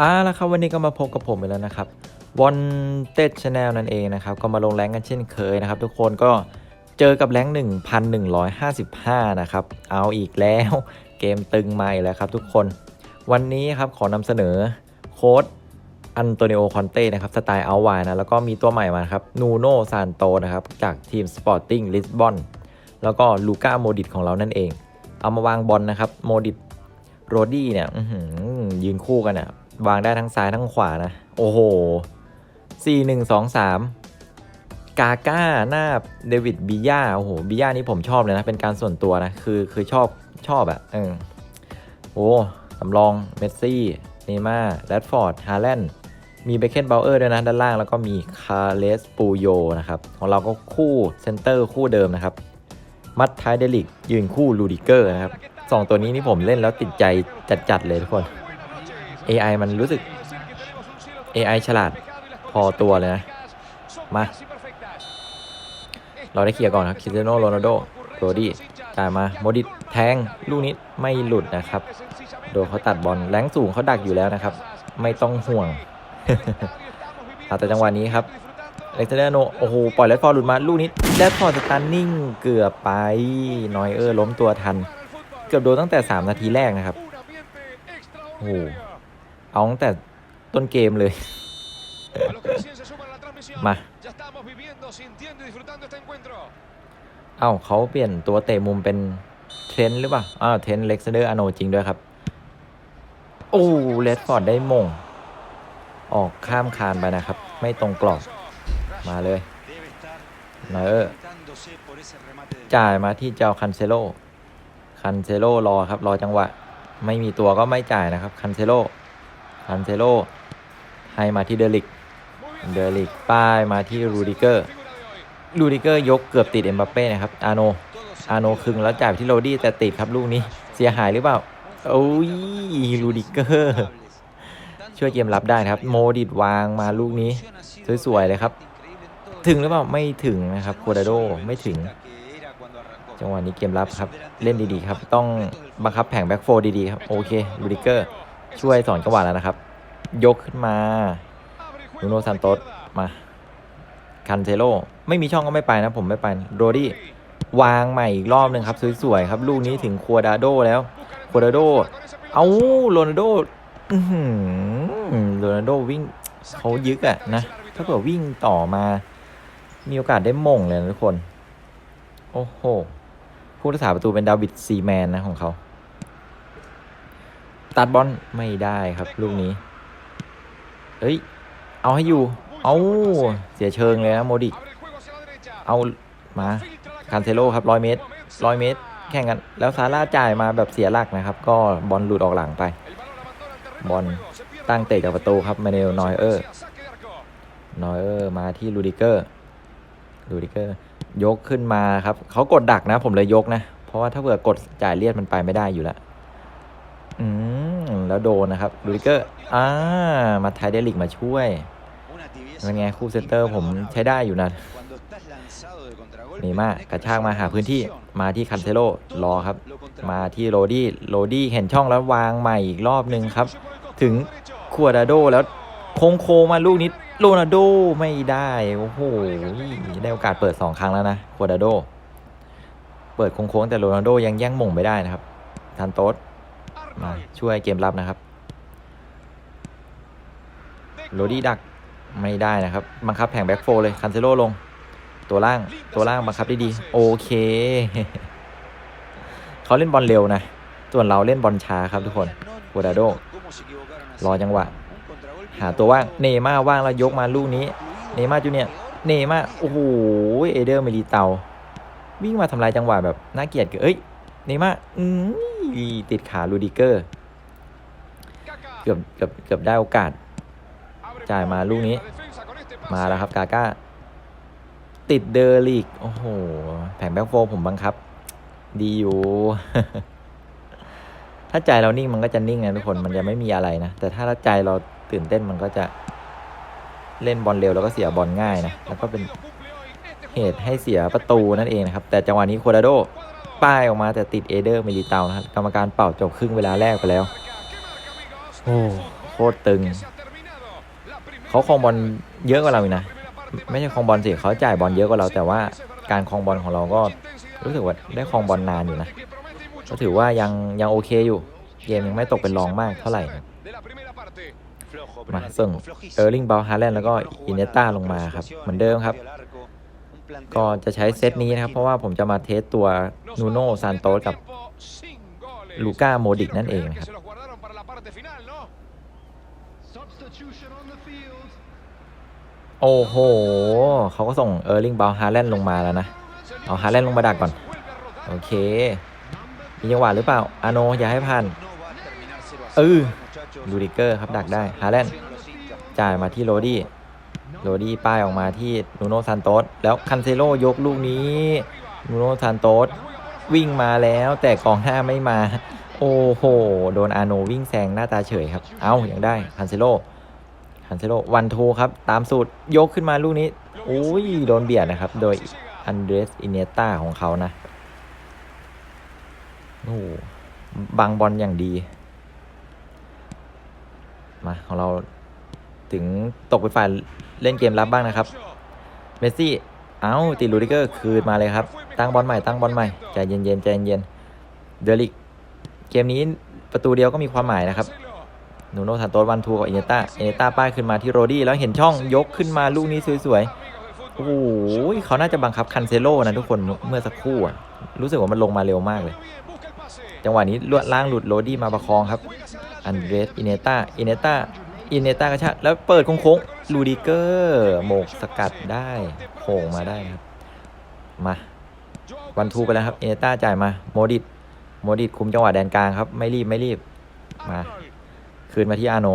อ่าแล้วครับวันนี้ก็มาพบกับผมอีกแล้วนะครับวอนเต็ดชาแนลนั่นเองนะครับ ก็มาลงแรงกันเช่นเคยนะครับ ทุกคนก็เจอกับแรง1,155 นะครับ เอาอีกแล้วเกมตึงมาอีกแล้วครับทุกคนวันนี้ครับขอนำเสนอโค้ดอันโตนิโอคอนเต้นะครับสไตล์เอาไวนะแล้วก็มีตัวใหม่มาครับนูโนซานโตนะครับจากทีมสปอร์ติ้งลิสบอนแล้วก็ลูก้าโมดิตของเรานั่นเอง เอามาวางบอลนะครับ โมดิตโรดี้เนี่ยอืยืนคู่กันอะวางได้ทั้งซ้ายทั้งขวานะ โอ้โห4 1 2 3กาก้าหน้าเดวิดบิย่าโอ้โหบิย่านี่ผมชอบเลยนะ เป็นการส่วนตัวนะ คือคือชอบชอบอะเออโอ้สำรองเมสซี่เนย์ม่าแรดฟอร์ดฮาแลนด์มีเบคเคนเบลเออร์ด้วยนะ ด้านล่างแล้วก็มีคาเลสปูโยนะครับ ของเราก็คู่เซนเตอร์คู่เดิมนะครับ มัดท้ายเดลิกยืนคู่ลูดิเกอร์นะครับสองตัวนี้นี่ผมเล่นแล้วติดใจจัดๆเลยทุกคน AI มันรู้สึก AI ฉลาดพอตัวเลยนะ มา เราได้เคลียร์ก่อนครับคิสเตโนโรนัลโดโรดี้จ่ายมาโมดิตแทงลูกนี้ไม่หลุดนะครับ โดนเขาตัดบอลแรงสูงเขาดักอยู่แล้วนะครับ ไม่ต้องห่วงแต่จังหวะนี้ครับ เล็กเตอร์โนโอ้โห ปล่อยแรดฟอร์ดหลุดมาลูกนี้แรดฟอร์ดสตันนิ่งเกือบไปนอยเออร์ล้มตัวทัน เกือบโดนตั้งแต่ 3 นาทีแรกนะครับ โอ้โห เอาตั้งแต่ต้นเกมเลย มา เอ้าเขาเปลี่ยนตัวเตะมุมเป็นเทรนหรือเปล่า อ้าวเทรนเล็กซเดอร์อโนจริงด้วยครับ โอ้เลดฟอร์ดได้มง ออกข้ามคานไปนะครับ ไม่ตรงกรอบ มาเลยนอยเออร์จ่ายมาที่เจ้าคันเซโลคันเซโลรอครับ รอจังหวะ ไม่มีตัวก็ไม่จ่ายนะครับ คันเซโลคันเซโลให้มาที่เดลิก เดลิกป้ายมาที่รูดิเกอร์ รูดิเกอร์ยกเกือบติดเอ็มบัปเป้นะครับ อาโน อาโนคึงแล้วจ่ายไปที่โรดี้แต่ติดครับลูกนี้ เสียหายหรือเปล่า โอ้ย รูดิเกอร์ ช่วยเกมรับได้ครับ โมดิดวางมาลูกนี้ สวยๆเลยครับ ถึงหรือเปล่าไม่ถึงนะครับโคดาโดไม่ถึง จังหวะนี้เกมรับครับ เล่นดีๆครับ ต้องบังคับแผงแบ็กโฟดีๆครับ โอเครูดิเกอร์ ช่วยสอนจังหวะแล้วนะครับ ยกขึ้นมานูโนซานโตสมาคันเทโลไม่มีช่องก็ไม่ไปนะผมไม่ไปโรดี้วางใหม่อีกรอบหนึ่งครับ สวยๆครับ ลูกนี้ถึงคัวดาโดแล้วคัวดาโด เอาโรนัลโดอื้อหือโรนัลโดวิ่งเขายึกอะนะ ถ้าเกิดวิ่งต่อมา มีโอกาสได้มงเลยนะทุกคน โอ้โห ผู้รักษาประตูเป็นดาวิดซีแมนนะของเขา ตัดบอลไม่ได้ครับลูกนี้เอ้ย เอาให้อยู่ เอาเสียเชิงเลยนะโมดิ เอามาคันเทโลครับร้อยเมตรร้อยเมตร แข่งกัน แล้วซาร่าจ่ายมาแบบเสียหลักนะครับ ก็บอลหลุดออกหลังไป บอลตั้งเตะจากประตูครับมาเนลนอยเออร์นอยเออร์มาที่ลูดิเกอร์ ลูดิเกอร์ยกขึ้นมาครับเขากดดักนะ ผมเลยยกนะ เพราะว่าถ้าเผื่อกดจ่ายเลียดมันไปไม่ได้อยู่แล้วอืมแล้วโดนนะครับลูดิเกอร์อ่ามาไทยเดลิกมาช่วยเป็นไงคู่เซนเตอร์ผมใช้ได้อยู่นะนี่มากกระชากมาหาพื้นที่มาที่คันเทโลรอครับ มาที่โรดี้โรดี้เห็นช่องแล้ววางใหม่อีกรอบหนึ่งครับ ถึงคัวดาโดแล้วโค้งโคมาลูกนี้ โรนัลโดไม่ได้ โอ้โห ได้โอกาสเปิด2ครั้งแล้วนะคัวดาโด เปิดโค้งๆแต่โรนัลโดยังแย่งมงไม่ได้นะครับ ทันโต๊ดมาช่วยเกมรับนะครับ โรดี้ดักไม่ได้นะครับ บังคับแผงแบ็กโฟเลยคันเซโลลง ตัวล่างตัวล่างบังคับด้ดีโอเค เขาเล่นบอลเร็วนะ ส่วนเราเล่นบอลช้าครับทุกคนโคดาโด รอจังหวะ หาตัวว่างเนม่าว่างแล้วยกมาลูกนี้เนม่าจูเนียเนม่าโอ้โหเอเดอร์เมลีเตา วิ่งมาทำลายจังหวะแบบน่าเกลียดเกินเอ้ยเนม่าอืมติดขาลูดิเกอร์ เกือบเกือบเกือบได้โอกาส จ่ายมาลูกนี้ มาแล้วครับกาก้าติดเดอร์ลีก โอ้โห แผงแบ็คโฟผมบังคับ ดีอยู่ ถ้าใจเรานิ่งมันก็จะนิ่งนะทุกคน มันจะไม่มีอะไรนะ แต่ถ้าใจเรา ตื่นเต้นมันก็จะเล่นบอลเร็วแล้วก็เสียบอลง่ายนะแล้วก็เป็นเหตุให้เสียประตูนั่นเองนะครับ แต่จังหวะนี้โคดาโดป้ายออกมาแต่ติดเอเดอร์มิลิเตานะครับกรรมการเป่าจบครึ่งเวลาแรกไปแล้วโอ้โคตรตึง เขาครองบอลเยอะกว่าเราอีกนะ ไม่ใช่ครองบอลสิเขาจ่ายบอลเยอะกว่าเรา แต่ว่าการครองบอลของเราก็รู้สึกว่าได้ครองบอลนานอยู่นะก็ถือว่ายังยังโอเคอยู่ เกมยังไม่ตกเป็นรองมากเท่าไหร่ มาส่งเออร์ลิงบาลฮาแลนด์แล้วก็อินเนต้าลงมาครับ เหมือนเดิมครับ ก็จะใช้เซตนี้นะครับ เพราะว่าผมจะมาเทสตัวนูโน่ซานโตสกับลูก้าโมดิกนั่นเองครับโอ้โห เขาก็ส่งเออร์ลิงบาลฮาแลนด์ลงมาแล้วนะ เอาฮาแลนด์ลงมาดักก่อน โอเค มีจังหวะหรือเปล่า อาโนอย่าให้ผ่าน เออลูดิเกอร์ครับดักได้ฮาแลนด์จ่ายมาที่โรดี้โรดี้ป้ายออกมาที่นูโนซานโตสแล้วคันเซโลยกลูกนี้นูโนซานโตสวิ่งมาแล้วแต่กองหน้าไม่มา โอ้โห โดนอาโนวิ่งแซงหน้าตาเฉยครับ เอายังได้คันเซโลคันเซโลวันทูครับ ตามสูตรยกขึ้นมาลูกนี้อุ้ยโดนเบียดนะครับ โดยอันเดรสอินเนต้าของเขานะโอ้บังบอลอย่างดี มาของเราถึงตกเป็นฝ่ายเล่นเกมรับบ้างนะครับ เมสซี่ เอ้าติดลูดิเกอร์คืนมาเลยครับ ตั้งบอลใหม่ตั้งบอลใหม่ใจเย็นๆใจเย็นๆเดลิกเกมนี้ประตูเดียวก็มีความหมายนะครับนูโนซานโตวันทูกับอินเนต้าอินเนต้าป้ายขึ้นมาที่โรดี้แล้วเห็นช่องยกขึ้นมาลูกนี้สวยๆ โอ้โหเขาน่าจะบังคับคันเซโลนะทุกคนเมื่อสักครู่อะรู้สึกว่ามันลงมาเร็วมากเลย จังหวะนี้ลวดล่างหลุดโรดี้มาประคองครับ อันเดรสอินเนต้าอินเนต้าอินเนต้ากระชากแล้วเปิดโค้งๆลูดิเกอร์โหมกสกัดได้โผล่มาได้ครับ มาวันทูไปแล้วครับอินเนต้าจ่ายมาโมดิตโมดิตคุมจังหวะแดนกลางครับ ไม่รีบไม่รีบมาคืนมาที่อาโน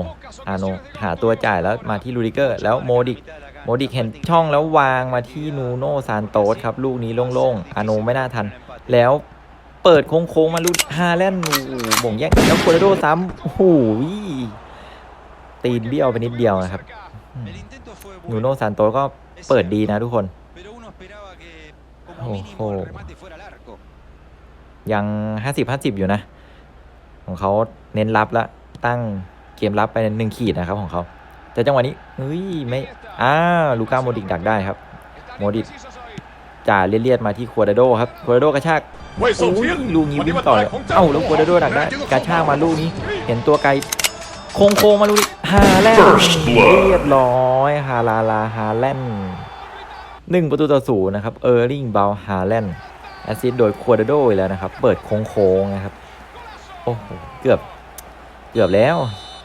อาโน หาตัวจ่ายแล้วมาที่ลูดิเกอร์ แล้วโมดิก โมดิกเห็นช่องแล้ววางมาที่นูโนซานโตสครับ ลูกนี้โล่งๆ อาโนไม่น่าทัน แล้ว เปิดโค้งๆมาลูกฮาแลนด์โอ้โหบ่งแย่งแล้วโคโรโดซ้ำโอ้โหตีนเบี้ยวไปนิดเดียวนะครับนูโนซานโตสก็เปิดดีนะทุกคนโอ้โหยังห้าสิบห้าสิบอยู่นะ ของเขาเน้นรับแล้วตั้งเกมรับไปหนึ่งขีดนะครับของเขา แต่จังหวะนี้เฮ้ยไม่อ้าวลูก้าโมดิกดักได้ครับ โมดิกจ่าเลียดๆมาที่ควาดาโดครับควาดาโดกระชาก เว่ยเซาโอ้เทียยนลูกนี้วิ่งต่อเลยเอ้าแล้วควาดาโดดักได้กระชากมาลูกนี้ เห็นตัวไกลโค้งโค้งๆมาลูกนี้ฮาแลนด์ First blood เรียบร้อยฮาลาลาฮาแลนด์หนึ่งประตูต่อศูนย์นะครับเออร์ลิงบาลฮาแลนด์แอสซิสต์โดยควาดาโดอีกแล้วนะครับ เปิดโค้งโค้งๆนะครับโอ้โหเกือบเกือบแล้ว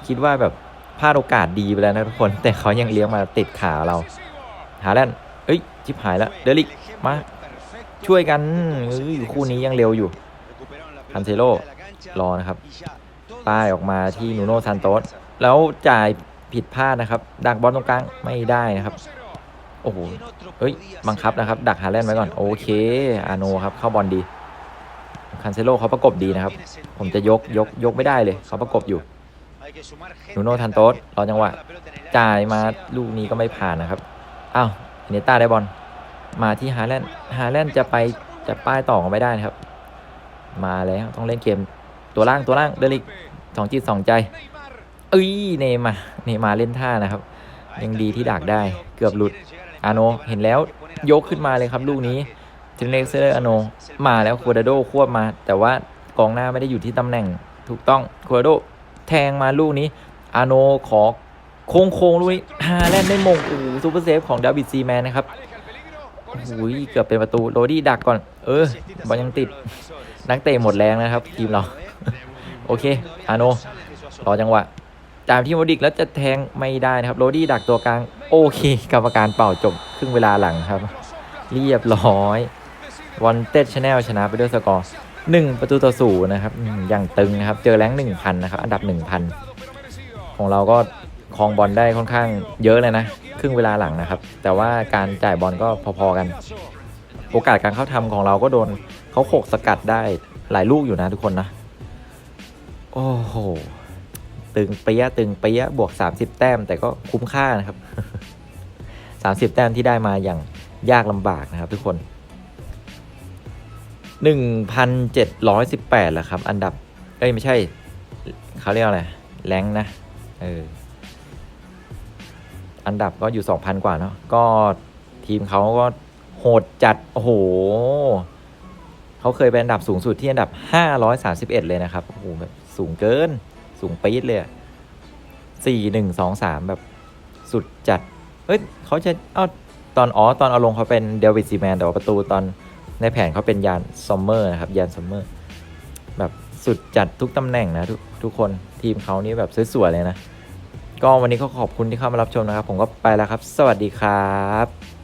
คิดว่าแบบพลาดโอกาสดีไปแล้วนะทุกคน แต่เขายังเลี้ยงมาติดขาเราฮาแลนด์เอ้ยชิบหายแล้วเดลิกมา ช่วยกันเอ้ยคู่นี้ยังเร็วอยู่คันเซโลรอนะครับป้ายออกมาที่นูโน่ซานโตสแล้วจ่ายผิดพลาดนะครับ ดักบอลตรงกลางไม่ได้นะครับ โอ้โหเฮ้ย บังคับนะครับ ดักฮาแลนด์ไว้ก่อน โอเคอาโนครับ เข้าบอลดี คันเซโลเขาประกบดีนะครับ ผมจะยกยกยกไม่ได้เลยเขาประกบอยู่นูโน่ทันโต๊ดรอจังหวะจ่ายมาลูกนี้ก็ไม่ผ่านนะครับอ้าวเนต้าได้บอล มาที่ฮาแลนด์ฮาแลนด์จะไปจะป้ายต่อก็ไม่ได้นะครับ มาแล้วต้องเล่นเกมตัวล่างตัวล่างเดลิกสองจิตสองใจเอ้ยเนมาเนมาเล่นท่านะครับ ยังดีที่ดักได้เกือบหลุดอาโนเห็นแล้วยกขึ้นมาเลยครับลูกนี้เทนเน็กเซอร์อาโนมาแล้วควาดาโดควบมา แต่ว่ากองหน้าไม่ได้อยู่ที่ตำแหน่งถูกต้องควาดาโดแทงมาลูกนี้อาโนขอโค้งโค้งลูกนี้ฮาแลนด์ได้มงอ้โหซูเปอร์เซฟของดาวิดซีแมนนะครับ อ้โหเกือบเป็นประตูโรดี้ดักก่อน เออบอลยังติด นักเตะหมดแรงนะครับ ทีมเรา โอเค อาโน รอจังหวะตามที่โมดิกแล้วจะแทงไม่ได้นะครับ โรดี้ดักตัวกลาง โอเค กรรมการเป่าจบครึ่งเวลาหลังครับ เรียบร้อย วันเต็ดชาแนลชนะไปด้วยสกอร์หนึ่งประตูต่อศูนย์นะครับอย่างตึงนะครับ เจอแรงหนึ่งพันนะครับ อันดับหนึ่งพันของเราก็ครองบอลได้ค่อนข้างเยอะเลยนะ รึ่งเวลาหลังนะครับ แต่ว่าการจ่ายบอลก็พอๆกัน โอกาสการเข้าทำของเราก็โดนเขาโขกสกัดได้หลายลูกอยู่นะทุกคนนะ โอ้โห ตึงเปียตึงเปียบวก 30 แต้ม แต่ก็คุ้มค่านะครับ 30 แต้มที่ได้มาอย่างยากลำบากนะครับทุกคน 1,718แหละครับ อันดับ เอ้ย ไม่ใช่ เขาเรียกอะไร แรงนะ เออ อันดับก็อยู่ 2,000 กว่าเนาะก็ทีมเขาก็โหดจัด โอ้โหเขาเคยเป็นอันดับสูงสุดที่อันดับ 531 เลยนะครับ โอ้โหแบบสูงเกิน สูงปี๊ดเลยสี่หนึ่งสองสามแบบสุดจัด เอ้ยเขาจะเอ้าตอนอ๋อตอนเอาลงเขาเป็นเดวิดซีแมนแต่ว่าประตูตอนในแผนเขาเป็นยานซอมเมอร์นะครับยานซอมเมอร์แบบสุดจัดทุกตำแหน่งนะทุกทุกคนทีมเขานี่แบบสวยๆเลยนะ ก็วันนี้ก็ขอบคุณที่เข้ามารับชมนะครับ ผมก็ไปแล้วครับ สวัสดีครับ